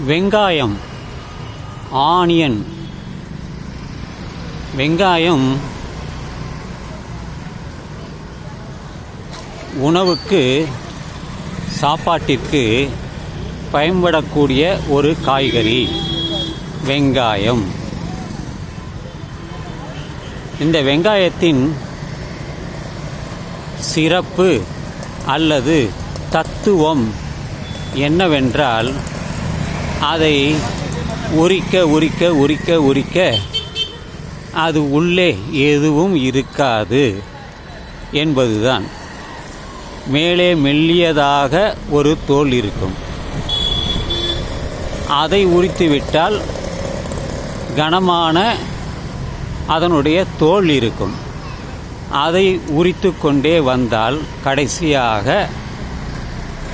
வெங்காயம். ஆனியன் வெங்காயம் உணவுக்கு சாப்பாட்டிற்கு பயன்படக்கூடிய ஒரு காய்கறி. வெங்காயம். இந்த வெங்காயத்தின் சிறப்பு அல்லது தத்துவம் என்னவென்றால் அதை உரிக்க உரிக்க உரிக்க உரிக்க அது உள்ளே எதுவும் இருக்காது என்பதுதான். மேலே மெல்லியதாக ஒரு தோல் இருக்கும். அதை உரித்துவிட்டால் கனமான அதனுடைய தோல் இருக்கும். அதை உரித்து கொண்டே வந்தால் கடைசியாக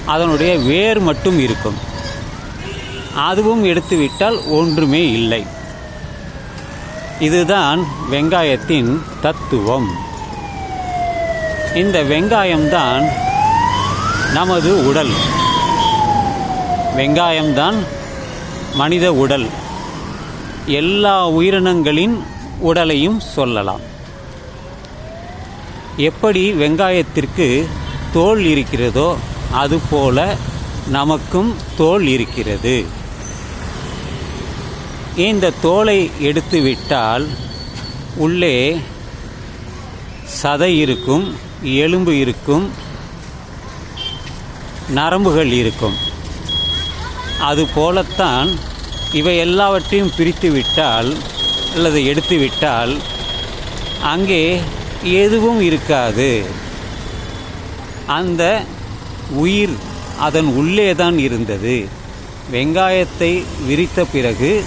அதனுடைய வேர் மட்டும் இருக்கும். அதுவும் எடுத்துவிட்டால் ஒன்றுமே இல்லை. இதுதான் வெங்காயத்தின் தத்துவம். இந்த வெங்காயம்தான் நமது உடல். வெங்காயம்தான் மனித உடல். எல்லா உயிரினங்களின் உடலையும் சொல்லலாம். எப்படி வெங்காயத்திற்கு தோல் இருக்கிறதோ அதுபோல நமக்கும் தோல் இருக்கிறது. இந்த தோலை எடுத்துவிட்டால் உள்ளே சதை இருக்கும் எலும்பு இருக்கும் நரம்புகள் இருக்கும். அதுபோலத்தான் இவை எல்லாவற்றையும் பிரித்து விட்டால் அல்லது எடுத்து விட்டால் அங்கே எதுவும் இருக்காது. அந்த உயிர் அதன் உள்ளே தான் இருந்தது. வெங்காயத்தை விரித்த பிறகு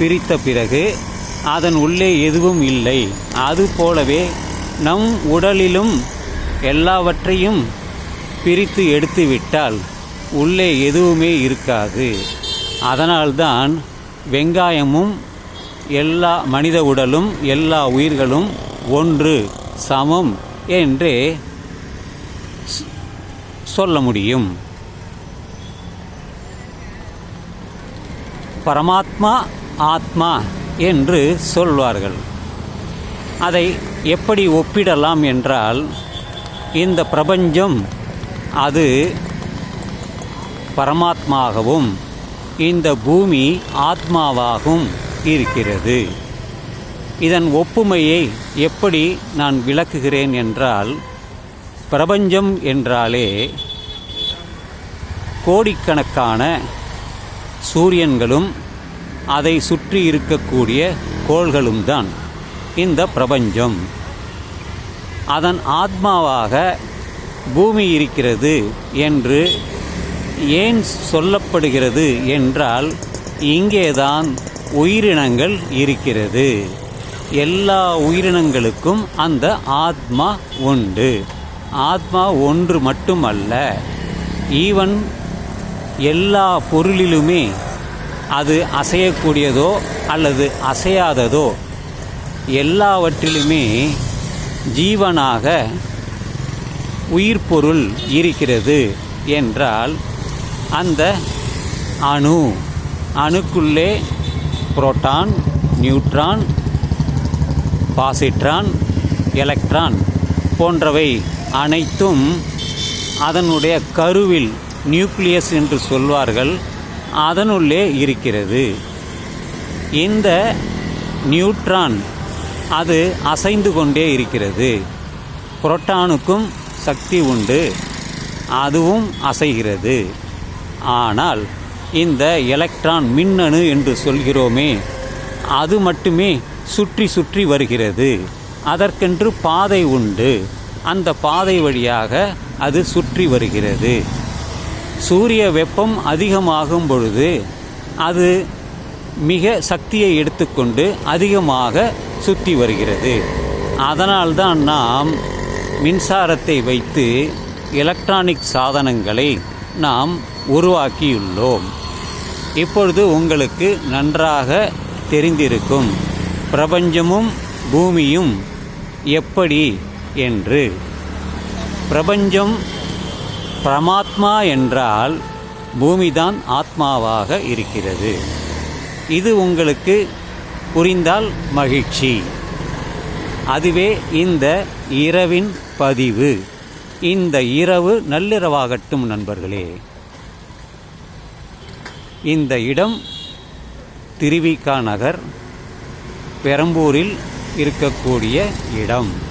பிரித்த பிறகு அதன் உள்ளே எதுவும் இல்லை. அதுபோலவே நம் உடலிலும் எல்லாவற்றையும் பிரித்து எடுத்துவிட்டால் உள்ளே எதுவுமே இருக்காது. அதனால்தான் வெங்காயமும் எல்லா மனித உடலும் எல்லா உயிர்களும் ஒன்று சமம் என்றே சொல்ல முடியும். பரமாத்மா ஆத்மா என்று சொல்வார்கள். அதை எப்படி ஒப்பிடலாம் என்றால் இந்த பிரபஞ்சம் அது பரமாத்மாகவும் இந்த பூமி ஆத்மாவாகவும் இருக்கிறது. இதன் ஒப்புமையை எப்படி நான் விளக்குகிறேன் என்றால் பிரபஞ்சம் என்றாலே கோடிக்கணக்கான சூரியன்களும் அதை சுற்றி இருக்கக்கூடிய கோள்களும் தான் இந்த பிரபஞ்சம். அதன் ஆத்மாவாக பூமி இருக்கிறது என்று ஏன் சொல்லப்படுகிறது என்றால் இங்கேதான் உயிரினங்கள் இருக்கிறது. எல்லா உயிரினங்களுக்கும் அந்த ஆத்மா உண்டு. ஆத்மா ஒன்று மட்டுமல்ல ஈவன் எல்லா பொருளிலுமே அது அசையக்கூடியதோ அல்லது அசையாததோ எல்லாவற்றிலுமே ஜீவனாக உயிர் பொருள் இருக்கிறது என்றால் அந்த அணு அணுக்குள்ளே புரோட்டான் நியூட்ரான் பாசிட்ரான் எலக்ட்ரான் போன்றவை அனைத்தும் அதனுடைய கருவில் நியூக்ளியஸ் என்று சொல்வார்கள். அதனுள்ளே இருக்கிறது. இந்த நியூட்ரான் அது அசைந்து கொண்டே இருக்கிறது. புரோட்டானுக்கும் சக்தி உண்டு. அதுவும் அசைகிறது. ஆனால் இந்த எலக்ட்ரான் மின்னணு என்று சொல்கிறோமே அது மட்டுமே சுற்றி சுற்றி வருகிறது. அதற்கென்று பாதை உண்டு. அந்த பாதை வழியாக அது சுற்றி வருகிறது. சூரிய வெப்பம் அதிகமாகும் பொழுது அது மிக சக்தியை எடுத்துக்கொண்டு அதிகமாக சுற்றி வருகிறது. அதனால்தான் நாம் மின்சாரத்தை வைத்து எலக்ட்ரானிக் சாதனங்களை நாம் உருவாக்கியுள்ளோம். இப்பொழுது உங்களுக்கு நன்றாக தெரிந்திருக்கும் பிரபஞ்சமும் பூமியும் எப்படி என்று. பிரபஞ்சம் பரமாத்மா என்றால் பூமிதான் ஆத்மாவாக இருக்கிறது. இது உங்களுக்கு புரிந்தால் மகிழ்ச்சி. அதுவே இந்த இரவின் பதிவு. இந்த இரவு நள்ளிரவாகட்டும் நண்பர்களே. இந்த இடம் திருவிக்கா நகர் பெரம்பூரில் இருக்கக்கூடிய இடம்.